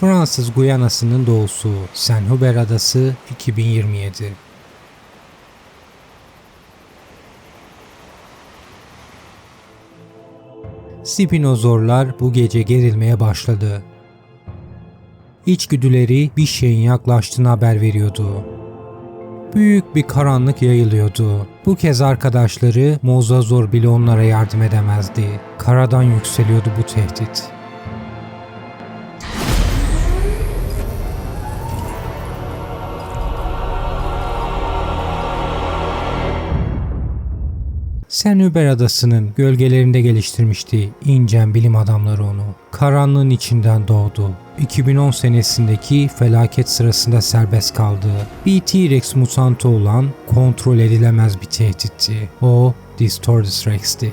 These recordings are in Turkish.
Fransız Guyana'sının doğusu Saint Hubert Adası 2027 Spinozorlar bu gece gerilmeye başladı. İçgüdüleri bir şeyin yaklaştığını haber veriyordu. Büyük bir karanlık yayılıyordu. Bu kez arkadaşları Mozazor bile onlara yardım edemezdi. Karadan yükseliyordu bu tehdit. Senüber Adası'nın gölgelerinde geliştirmişti incen bilim adamları onu. Karanlığın içinden doğdu. 2010 senesindeki felaket sırasında serbest kaldı. Bir T-Rex mutantı olan kontrol edilemez bir tehditti. O Distortus Rex'ti.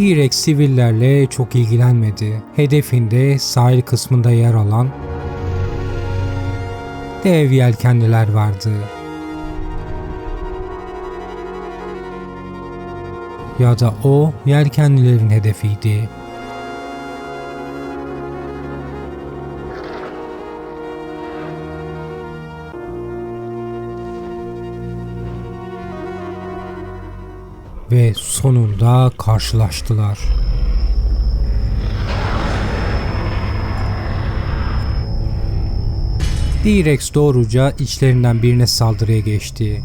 Direkt sivillerle çok ilgilenmedi. Hedefinde sahil kısmında yer alan dev yelkenliler vardı. Ya da o yelkenlilerin hedefiydi. Ve sonunda karşılaştılar. D-Rex doğruca içlerinden birine saldırıya geçti.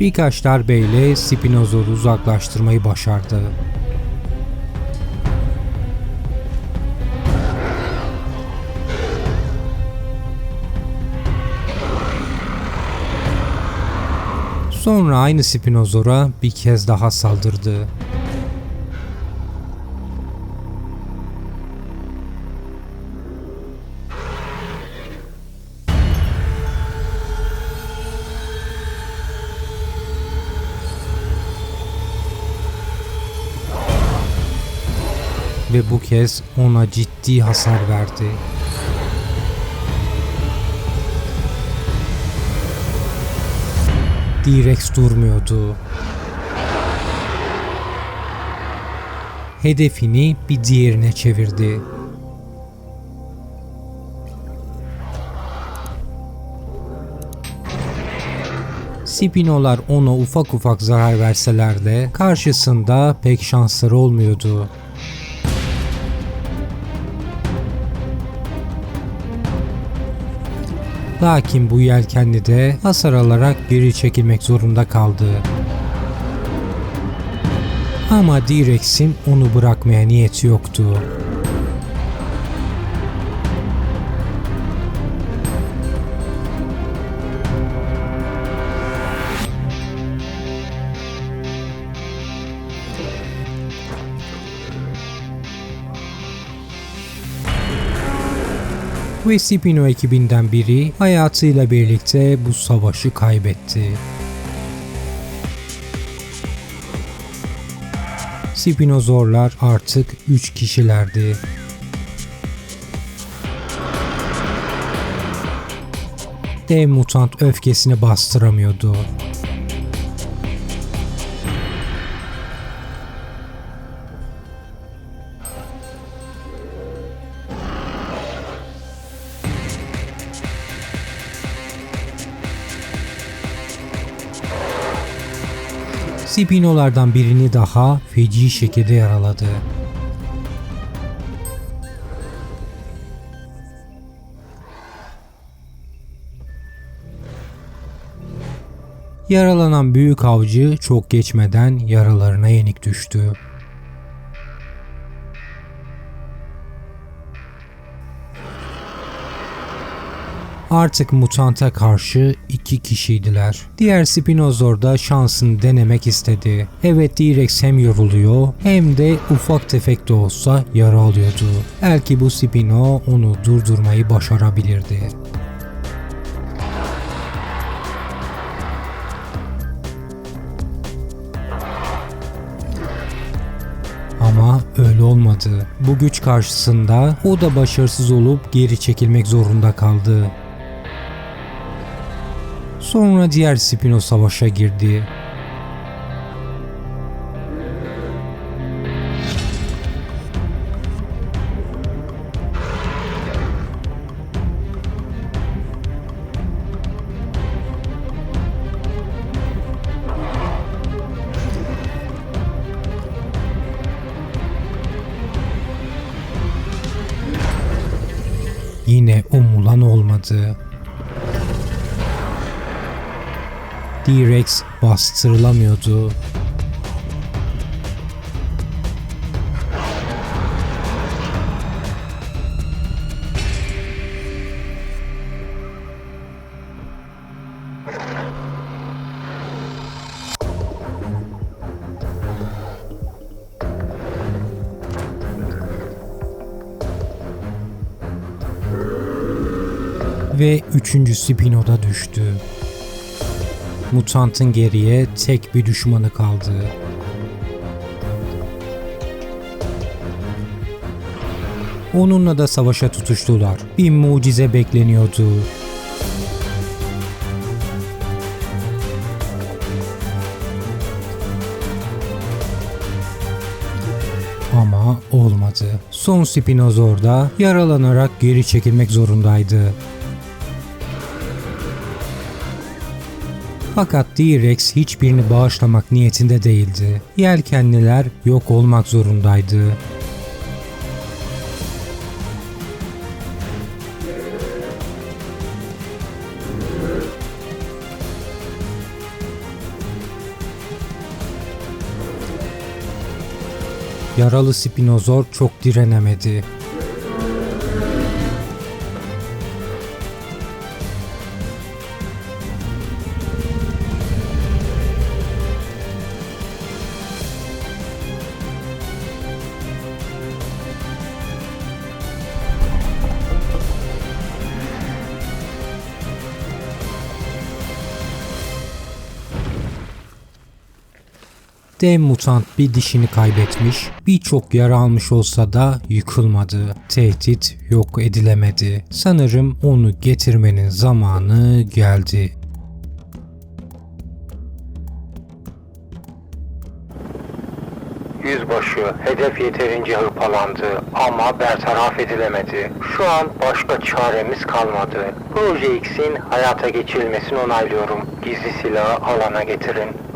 Birkaç darbeyle Spinozor'u uzaklaştırmayı başardı. Sonra aynı Spinozor'a bir kez daha saldırdı. Ve bu kez ona ciddi hasar verdi. D-Rex durmuyordu. Hedefini bir diğerine çevirdi. Spinolar ona ufak ufak zarar verseler de karşısında pek şansları olmuyordu. Lakin bu yelkenli de hasar alarak geri çekilmek zorunda kaldı. Ama D-Rex'in onu bırakmaya niyeti yoktu. Ve Spino ekibinden biri hayatıyla birlikte bu savaşı kaybetti. Spinozorlar artık 3 kişilerdi. Dev mutant öfkesini bastıramıyordu. Spinolardan birini daha feci şekilde yaraladı. Yaralanan büyük avcı çok geçmeden yaralarına yenik düştü. Artık mutanta karşı iki kişiydiler. Diğer Spinozor da şansını denemek istedi. Evet T-Rex hem yoruluyor hem de ufak tefek de olsa yara alıyordu. Belki bu Spino onu durdurmayı başarabilirdi. Ama öyle olmadı. Bu güç karşısında o da başarısız olup geri çekilmek zorunda kaldı. Sonra diğer Spino savaşa girdi. Yine umulan olmadı. D-Rex bastırılamıyordu. Ve üçüncü Spino da düştü. Mutantın geriye tek bir düşmanı kaldı. Onunla da savaşa tutuştular. Bir mucize bekleniyordu. Ama olmadı. Son Spinozor da yaralanarak geri çekilmek zorundaydı. Fakat T-Rex hiçbirini bağışlamak niyetinde değildi. Yelkenliler yok olmak zorundaydı. Yaralı Spinozor çok direnemedi. Dev mutant bir dişini kaybetmiş, birçok yara almış olsa da yıkılmadı. Tehdit yok edilemedi. Sanırım onu getirmenin zamanı geldi. Yüzbaşı, hedef yeterince hırpalandı ama bertaraf edilemedi. Şu an başka çaremiz kalmadı. Proje X'in hayata geçirilmesini onaylıyorum. Gizli silahı alana getirin.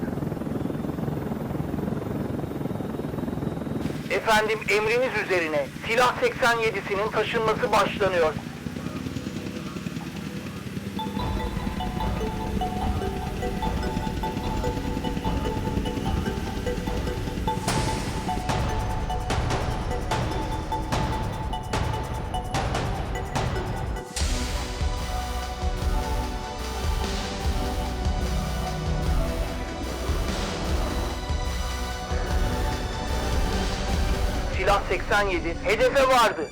Efendim emriniz üzerine silah 87'sinin taşınması başlanıyor. Silah 87 hedefe vardı.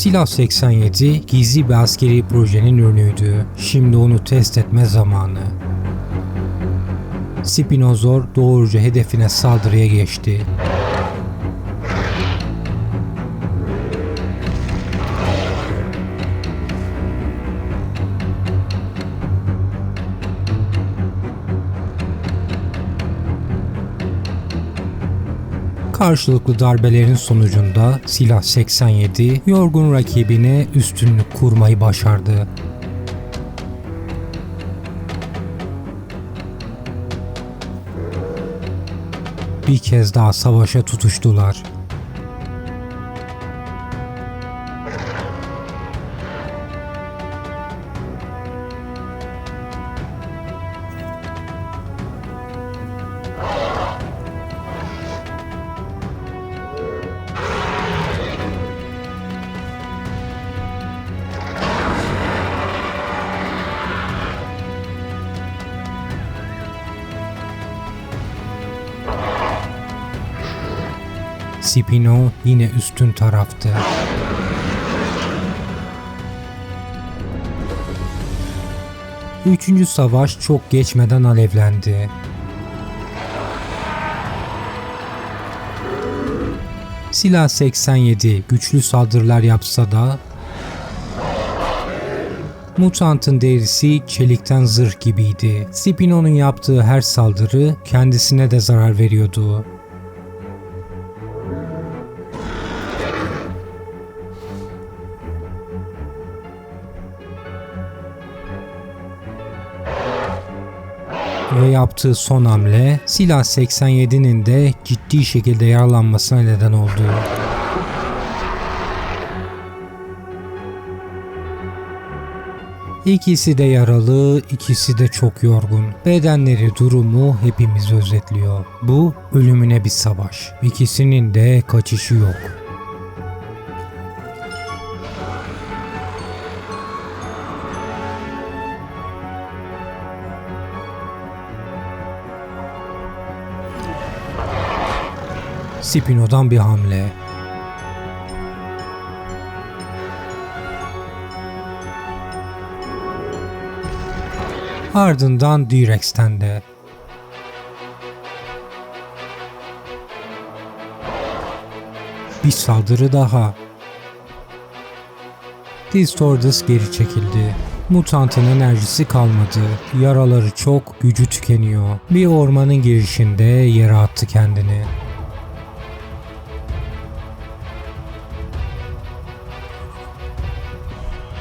Silah 87 gizli bir askeri projenin ürünüydü. Şimdi onu test etme zamanı. Spinozor doğruca hedefine saldırıya geçti. Karşılıklı darbelerin sonucunda Silah 87 yorgun rakibine üstünlük kurmayı başardı. Bir kez daha savaşa tutuştular. Spino yine üstün taraftı. Üçüncü savaş çok geçmeden alevlendi. Silah 87 güçlü saldırılar yapsa da Mutantın derisi çelikten zırh gibiydi. Spino'nun yaptığı her saldırı kendisine de zarar veriyordu. Yaptığı son hamle Silah 87'nin de ciddi şekilde yaralanmasına neden oldu. İkisi de yaralı, ikisi de çok yorgun. Bedenleri durumu hepimiz özetliyor. Bu ölümüne bir savaş. İkisinin de kaçışı yok. Spino'dan bir hamle. Ardından D-Rex'ten de. Bir saldırı daha. Distortus geri çekildi. Mutantın enerjisi kalmadı. Yaraları çok, gücü tükeniyor. Bir ormanın girişinde yere attı kendini.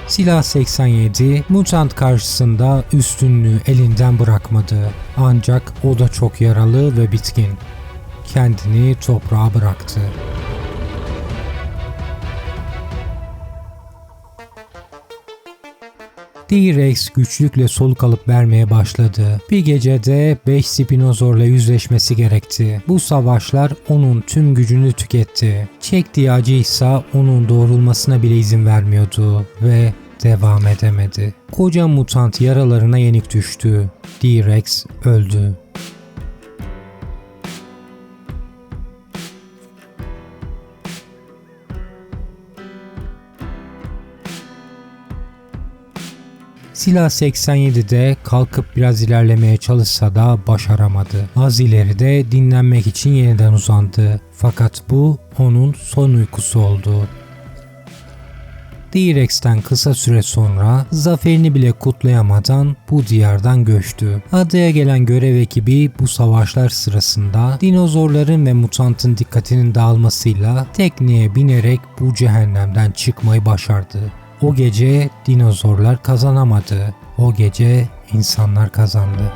Silah 87 mutant karşısında üstünlüğü elinden bırakmadı. Ancak o da çok yaralı ve bitkin. Kendini toprağa bıraktı. T-Rex güçlükle soluk alıp vermeye başladı. Bir gecede 5 spinozorla yüzleşmesi gerekti. Bu savaşlar onun tüm gücünü tüketti. Çektiği acı ise onun doğrulmasına bile izin vermiyordu ve devam edemedi. Koca mutant yaralarına yenik düştü. D-Rex öldü. Silah 87'de kalkıp biraz ilerlemeye çalışsa da başaramadı. Az ileride dinlenmek için yeniden uzandı. Fakat bu onun son uykusu oldu. D-Rex'ten kısa süre sonra zaferini bile kutlayamadan bu diyardan göçtü. Adaya gelen görev ekibi bu savaşlar sırasında dinozorların ve mutantın dikkatinin dağılmasıyla tekneye binerek bu cehennemden çıkmayı başardı. O gece dinozorlar kazanamadı. O gece insanlar kazandı.